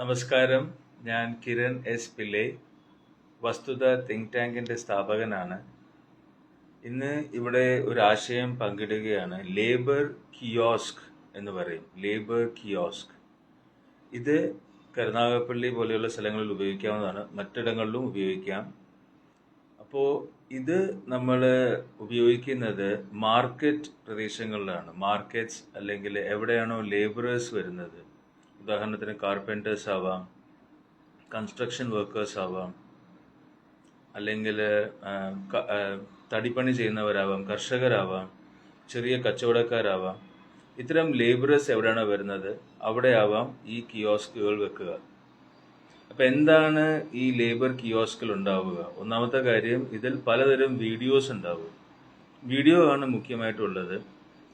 നമസ്കാരം. ഞാൻ കിരൺ എസ് പിള്ളെ വസ്തുത തിങ്ക് ടാങ്കിന്റെ സ്ഥാപകനാണ്. ഇന്ന് ഇവിടെ ഒരു ആശയം പങ്കിടുകയാണ്. ലേബർ കിയോസ്ക് എന്ന് പറയും. ലേബർ കിയോസ്ക് ഇത് കരുനാഗപ്പള്ളി പോലെയുള്ള സ്ഥലങ്ങളിൽ ഉപയോഗിക്കാവുന്നതാണ്. മറ്റിടങ്ങളിലും ഉപയോഗിക്കാം. അപ്പോൾ ഇത് നമ്മൾ ഉപയോഗിക്കുന്നത് മാർക്കറ്റ് പ്രദേശങ്ങളിലാണ്. മാർക്കറ്റ്സ് അല്ലെങ്കിൽ എവിടെയാണോ ലേബറേഴ്സ് വരുന്നത്. ഉദാഹരണത്തിന് കാർപ്പന്റേഴ്സ് ആവാം കൺസ്ട്രക്ഷൻ വർക്കേഴ്സ് ആവാം അല്ലെങ്കിൽ തടിപ്പണി ചെയ്യുന്നവരാവാം കർഷകരാവാം ചെറിയ കച്ചവടക്കാരാവാം. ഇത്തരം ലേബറേഴ്സ് എവിടെയാണോ വരുന്നത്? അവിടെ ആവാം ഈ കിയോസ്കുകൾ വെക്കുക. അപ്പം എന്താണ് ഈ ലേബർ കിയോസ്കിൽ ഉണ്ടാവുക? ഒന്നാമത്തെ കാര്യം ഇതിൽ പലതരം വീഡിയോസ് ഉണ്ടാവുക വീഡിയോ ആണ് മുഖ്യമായിട്ടുള്ളത്.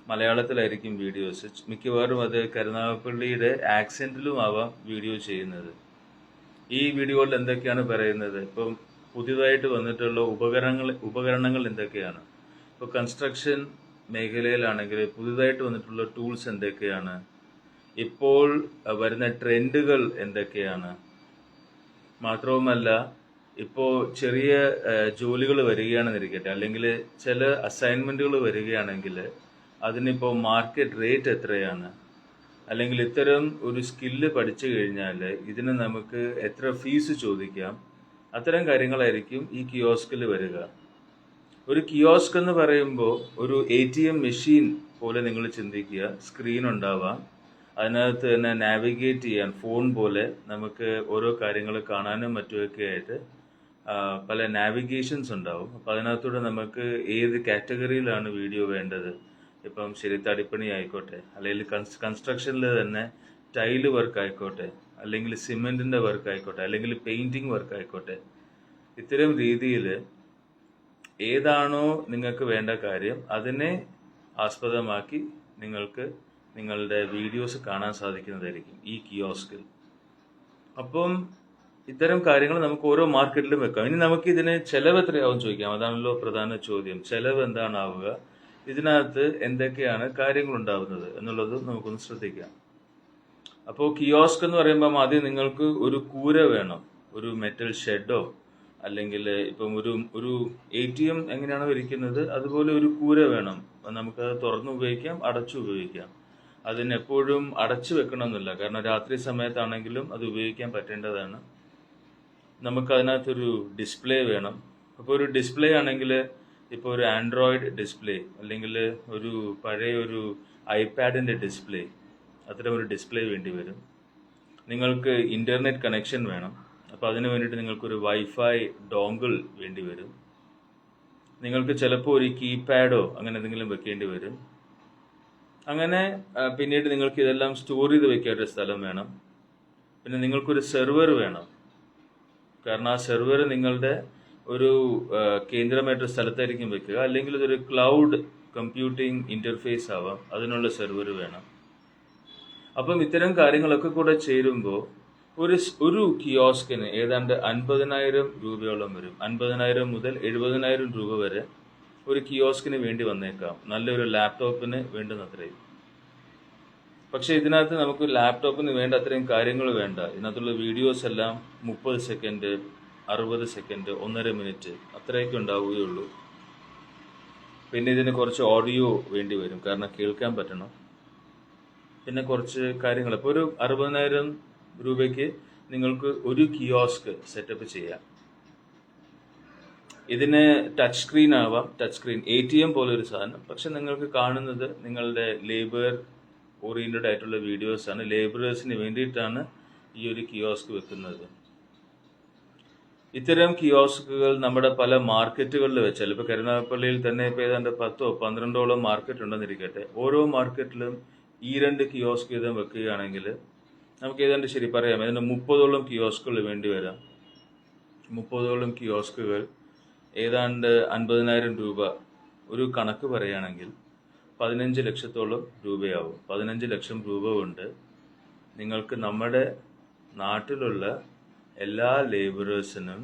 മലയാളത്തിലായിരിക്കും വീഡിയോസ് മിക്കവാറും അത് കരുനാഗപ്പള്ളിയുടെ ആക്സെന്റിലും ആവാം വീഡിയോ ചെയ്യുന്നത്. ഈ വീഡിയോയിൽ എന്തൊക്കെയാണ് പറയുന്നത്? ഇപ്പം പുതിയതായിട്ട് വന്നിട്ടുള്ള ഉപകരണങ്ങൾ ഉപകരണങ്ങൾ എന്തൊക്കെയാണ്? ഇപ്പോൾ കൺസ്ട്രക്ഷൻ മേഖലയിലാണെങ്കിൽ പുതിയതായിട്ട് വന്നിട്ടുള്ള ടൂൾസ് എന്തൊക്കെയാണ്? ഇപ്പോൾ വരുന്ന ട്രെൻഡുകൾ എന്തൊക്കെയാണ്? മാത്രവുമല്ല ഇപ്പോൾ ചെറിയ ജോലികൾ വരികയാണെന്നിരിക്കട്ടെ അല്ലെങ്കിൽ ചില അസൈൻമെന്റുകൾ വരികയാണെങ്കിൽ അതിനിപ്പോൾ മാർക്കറ്റ് റേറ്റ് എത്രയാണ്? അല്ലെങ്കിൽ ഇത്തരം ഒരു സ്കില്ല് പഠിച്ചു കഴിഞ്ഞാൽ ഇതിന് നമുക്ക് എത്ര ഫീസ് ചോദിക്കാം? അത്തരം കാര്യങ്ങളായിരിക്കും ഈ കിയോസ്കിൽ വരിക. ഒരു കിയോസ്ക് എന്ന് പറയുമ്പോൾ ഒരു എ ടി എം മെഷീൻ പോലെ നിങ്ങൾ ചിന്തിക്കുക. സ്ക്രീൻ ഉണ്ടാവാം. അതിനകത്ത് തന്നെ നാവിഗേറ്റ് ചെയ്യാൻ ഫോൺ പോലെ നമുക്ക് ഓരോ കാര്യങ്ങൾ കാണാനും മറ്റുമൊക്കെ ആയിട്ട് പല നാവിഗേഷൻസ് ഉണ്ടാവും. അപ്പോൾ അതിനകത്തൂടെ നമുക്ക് ഏത് കാറ്റഗറിയിലാണ് വീഡിയോ വേണ്ടത്? ഇപ്പം ശരി തടിപ്പണി ആയിക്കോട്ടെ അല്ലെങ്കിൽ കൺസ്ട്രക്ഷനിൽ തന്നെ ടൈൽ വർക്ക് ആയിക്കോട്ടെ അല്ലെങ്കിൽ സിമെന്റിന്റെ വർക്ക് ആയിക്കോട്ടെ അല്ലെങ്കിൽ പെയിന്റിംഗ് വർക്ക് ആയിക്കോട്ടെ ഇത്തരം രീതിയിൽ ഏതാണോ നിങ്ങൾക്ക് വേണ്ട കാര്യം അതിനെ ആസ്പദമാക്കി നിങ്ങൾക്ക് നിങ്ങളുടെ വീഡിയോസ് കാണാൻ സാധിക്കുന്നതായിരിക്കും ഈ കിയോസ്കിൽ അപ്പം ഇത്തരം കാര്യങ്ങൾ നമുക്ക് ഓരോ മാർക്കറ്റിലും വെക്കാം. ഇനി നമുക്ക് ഇതിന് ചെലവ് എത്രയാവും ചോദിക്കാം. അതാണല്ലോ പ്രധാന ചോദ്യം. ചെലവ് എന്താണാവുക? ഇതിനകത്ത് എന്തൊക്കെയാണ് കാര്യങ്ങൾ ഉണ്ടാവുന്നത് എന്നുള്ളത് നമുക്കൊന്ന് ശ്രദ്ധിക്കാം. അപ്പോൾ കിയോസ്ക് എന്ന് പറയുമ്പോൾ ആദ്യം നിങ്ങൾക്ക് ഒരു കൂര വേണം ഒരു മെറ്റൽ ഷെഡോ അല്ലെങ്കിൽ ഇപ്പം ഒരു ഒരു എ ടി എം എങ്ങനെയാണ് ഇരിക്കുന്നത് അതുപോലെ ഒരു കൂര വേണം. നമുക്കത് തുറന്നു ഉപയോഗിക്കാം അടച്ചു ഉപയോഗിക്കാം. അതിനെപ്പോഴും അടച്ചു വെക്കണമെന്നില്ല. കാരണം രാത്രി സമയത്താണെങ്കിലും അത് ഉപയോഗിക്കാൻ പറ്റേണ്ടതാണ്. നമുക്ക് അതിനകത്തൊരു ഡിസ്പ്ലേ വേണം. അപ്പോൾ ഒരു ഡിസ്പ്ലേ ആണെങ്കിൽ ഇപ്പോൾ ഒരു ആൻഡ്രോയിഡ് ഡിസ്പ്ലേ അല്ലെങ്കിൽ ഒരു പഴയ ഒരു ഐപാഡിന്റെ ഡിസ്പ്ലേ അത്തരം ഒരു ഡിസ്പ്ലേ വേണ്ടി വരും. നിങ്ങൾക്ക് ഇന്റർനെറ്റ് കണക്ഷൻ വേണം. അപ്പോൾ അതിന് വേണ്ടിയിട്ട് നിങ്ങൾക്കൊരു വൈഫൈ ഡോങ്കിൾ വേണ്ടി വരും. നിങ്ങൾക്ക് ചിലപ്പോൾ ഒരു കീപാഡോ അങ്ങനെ എന്തെങ്കിലും വെക്കേണ്ടി വരും. അങ്ങനെ പിന്നീട് നിങ്ങൾക്ക് ഇതെല്ലാം സ്റ്റോർ ചെയ്ത് വെക്കാൻ ഒരു സ്ഥലം വേണം. പിന്നെ നിങ്ങൾക്കൊരു സെർവർ വേണം. കാരണം ആ സെർവർ നിങ്ങളുടെ ഒരു കേന്ദ്രമായിട്ടൊരു സ്ഥലത്തായിരിക്കും വെക്കുക. അല്ലെങ്കിൽ ഇതൊരു ക്ലൗഡ് കമ്പ്യൂട്ടിംഗ് ഇന്റർഫേസ് ആവാം. അതിനുള്ള സെർവർ വേണം. അപ്പം ഇത്തരം കാര്യങ്ങളൊക്കെ കൂടെ ചേരുമ്പോൾ ഒരു ഒരു കിയോസ്കിന് ഏതാണ്ട് അൻപതിനായിരം രൂപയോളം വരും. അൻപതിനായിരം മുതൽ എഴുപതിനായിരം രൂപ വരെ ഒരു കിയോസ്കിന് വേണ്ടി വന്നേക്കാം. നല്ലൊരു ലാപ്ടോപ്പിന് വേണ്ടുന്നത്രയും. പക്ഷേ ഇതിനകത്ത് നമുക്ക് ലാപ്ടോപ്പിന് വേണ്ട അത്രയും കാര്യങ്ങൾ വേണ്ട. ഇതിനകത്തുള്ള വീഡിയോസ് എല്ലാം മുപ്പത് സെക്കൻഡ് അറുപത് സെക്കൻഡ് ഒന്നര മിനിറ്റ് അത്രയൊക്കെ ഉണ്ടാവുകയുള്ളൂ. പിന്നെ ഇതിന് കുറച്ച് ഓഡിയോ വേണ്ടി വരും. കാരണം കേൾക്കാൻ പറ്റണം. പിന്നെ കുറച്ച് കാര്യങ്ങൾ. ഇപ്പോൾ ഒരു അറുപതിനായിരം രൂപയ്ക്ക് നിങ്ങൾക്ക് ഒരു കിയോസ്ക് സെറ്റപ്പ് ചെയ്യാം. ഇതിന് ടച്ച് സ്ക്രീൻ ആവാം. Touch screen A T M പോലെ ഒരു സാധനം. പക്ഷെ നിങ്ങൾക്ക് കാണുന്നത് നിങ്ങളുടെ ലേബർ ഓറിയന്റഡ് ആയിട്ടുള്ള വീഡിയോസാണ് ലേബറേഴ്സിന് വേണ്ടിയിട്ടാണ് ഈ ഒരു കിയോസ്ക് വെക്കുന്നത്. ഇത്തരം കിയോസ്കുകൾ നമ്മുടെ പല മാർക്കറ്റുകളിൽ വെച്ചാൽ ഇപ്പോൾ കരുനാഗപ്പള്ളിയിൽ തന്നെ ഇപ്പോൾ ഏതാണ്ട് പത്തോ പന്ത്രണ്ടോളം മാർക്കറ്റ് ഉണ്ടെന്നിരിക്കട്ടെ ഓരോ മാർക്കറ്റിലും ഈ രണ്ട് കിയോസ്ക് വീതം വെക്കുകയാണെങ്കിൽ നമുക്ക് ഏതാണ്ട് ശരി പറയാം ഏതാണ്ട് മുപ്പതോളം കിയോസ്കുകൾ വേണ്ടി വരാം. മുപ്പതോളം കിയോസ്കുകൾ ഏതാണ്ട് അൻപതിനായിരം രൂപ ഒരു കണക്ക് പറയുകയാണെങ്കിൽ പതിനഞ്ച് ലക്ഷത്തോളം രൂപയാവും. പതിനഞ്ച് ലക്ഷം രൂപ കൊണ്ട് നിങ്ങൾക്ക് നമ്മുടെ നാട്ടിലുള്ള എല്ലാ ലേബറേഴ്സിനും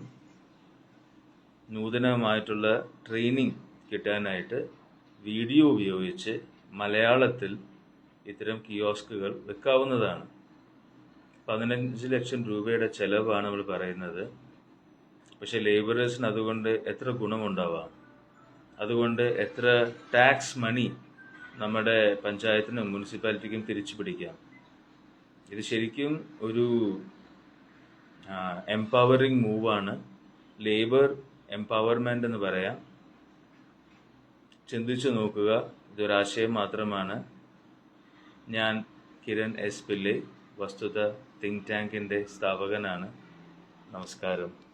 നൂതനമായിട്ടുള്ള ട്രെയിനിങ് കിട്ടാനായിട്ട് വീഡിയോ ഉപയോഗിച്ച് മലയാളത്തിൽ ഇത്തരം കിയോസ്കുകൾ വെക്കാവുന്നതാണ്. പതിനഞ്ച് ലക്ഷം രൂപയുടെ ചെലവാണ് നമ്മൾ പറയുന്നത്. പക്ഷെ ലേബറേഴ്സിന് അതുകൊണ്ട് എത്ര ഗുണമുണ്ടാവാം? അതുകൊണ്ട് എത്ര ടാക്സ് മണി നമ്മുടെ പഞ്ചായത്തിനും മുനിസിപ്പാലിറ്റിക്കും തിരിച്ചു പിടിക്കാം ഇത് ശരിക്കും ഒരു എംപവറിങ് മൂവാണ് ലേബർ എംപവർമെന്റ് എന്ന് പറയാം. ചിന്തിച്ചു നോക്കുക. ഇതൊരാശയം മാത്രമാണ്. ഞാൻ കിരൺ എസ് പിള്ളെ വസ്തുത തിങ്ക് ടാങ്കിന്റെ സ്ഥാപകനാണ്. നമസ്കാരം.